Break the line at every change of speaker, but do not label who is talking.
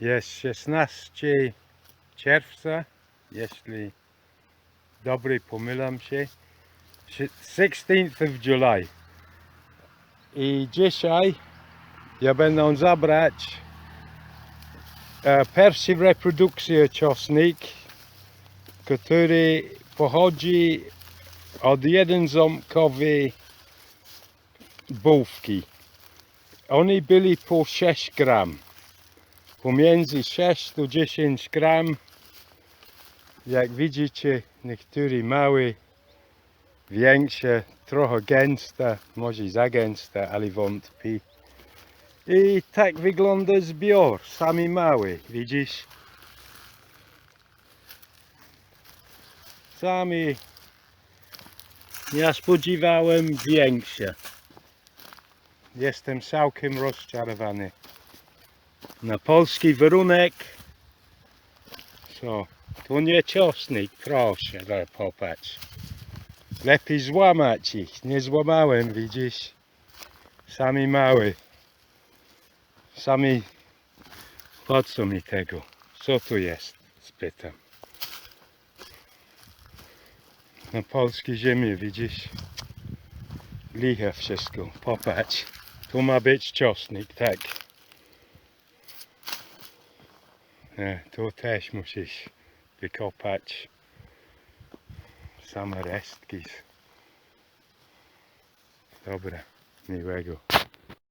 Jest 16 czerwca, jeśli dobry pomylam się. 16th of July. I dzisiaj ja będę zabrać e, pierwszy reprodukcję czosnek, który pochodzi od jednoząbkowej bułki. Oni byli po 6 gram. Pomiędzy 6 do 10 gram. Jak widzicie, niektóre małe, większe, trochę gęste, może za gęste, ale wątpię. I tak wygląda zbiór, sami mały, widzisz? Sami, ja spodziewałem większe. Jestem całkiem rozczarowany. Na polski warunek. So, to nie czosnek, proszę, popatrz. Lepiej złamać ich. Nie złamałem, widzisz? Sami mały. Sami po co mi tego? Co tu jest? Spytam. Na polskiej ziemi, widzisz? Liche wszystko. Popatrz. Tu ma być czosnek, tak. Tu też musisz wykopać same restki. Dobra, miłego.